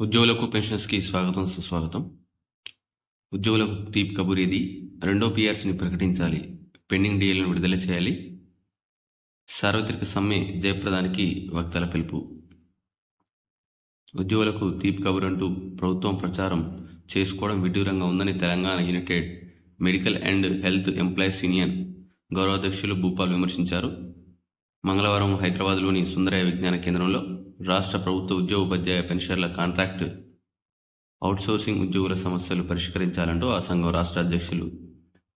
ఉద్యోగులకు పెన్షన్స్కి స్వాగతం సుస్వాగతం. ఉద్యోగులకు దీప్ కబూర్ ఇది. రెండో పిఆర్సీని ప్రకటించాలి. పెండింగ్ డీఎల్ను విడుదల చేయాలి. సార్వత్రిక సమ్మె జయప్రదానికి వక్తల పిలుపు. ఉద్యోగులకు దీప్ కబుర్ అంటూ ప్రభుత్వం ప్రచారం చేసుకోవడం విడ్డూరంగా ఉందని Telangana united medical and health employees union గౌరవాధ్యక్షులు Bhupal విమర్శించారు. మంగళవారం హైదరాబాద్లోని సుందరయ్య విజ్ఞాన కేంద్రంలో రాష్ట్ర ప్రభుత్వ ఉద్యోగ ఉపాధ్యాయ పెన్షన్ల కాంట్రాక్ట్ అవుట్సోర్సింగ్ ఉద్యోగుల సమస్యలు పరిష్కరించాలంటూ ఆ సంఘం రాష్ట్ర అధ్యక్షులు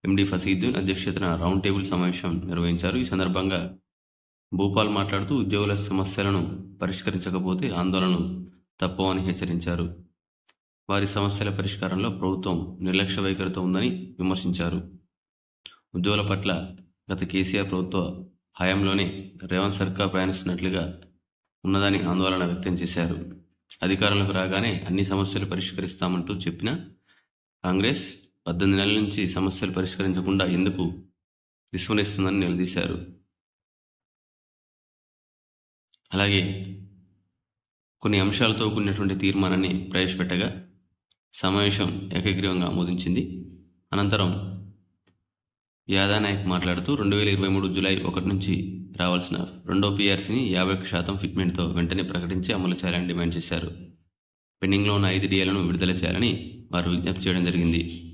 ఎండి ఫసీద్దీన్ అధ్యక్షతన రౌండ్ టేబుల్ సమావేశం నిర్వహించారు. ఈ సందర్భంగా భూపాల్ మాట్లాడుతూ ఉద్యోగుల సమస్యలను పరిష్కరించకపోతే ఆందోళనలు తప్పవని హెచ్చరించారు. వారి సమస్యల పరిష్కారంలో ప్రభుత్వం నిర్లక్ష్య వైఖరితో ఉందని విమర్శించారు. ఉద్యోగుల పట్ల గత కేసీఆర్ ప్రభుత్వ హయాంలోనే రేవంత్ సర్కార్ ప్రయాణిస్తున్నట్లుగా ఉన్నదని ఆందోళన వ్యక్తం చేశారు. అధికారంలోకి రాగానే అన్ని సమస్యలు పరిష్కరిస్తామంటూ చెప్పిన కాంగ్రెస్ పద్దెనిమిది నెలల నుంచి సమస్యలు పరిష్కరించకుండా ఎందుకు విస్మరిస్తుందని నిలదీశారు. అలాగే కొన్ని అంశాలతో కూడినటువంటి తీర్మానాన్ని ప్రవేశపెట్టగా సమావేశం ఏకగ్రీవంగా ఆమోదించింది. అనంతరం యాదానాయక్ మాట్లాడుతూ రెండు వేల ఇరవై మూడు జూలై ఒకటి నుంచి రావాల్సిన రెండో పీఆర్సీని యాభై ఒక్క శాతం ఫిట్మెంట్తో వెంటనే ప్రకటించి అమలు చేయాలని డిమాండ్ చేశారు. పెండింగ్లో ఉన్న ఐదు డిఏలను విడుదల చేయాలని వారు విజ్ఞప్తి చేయడం జరిగింది.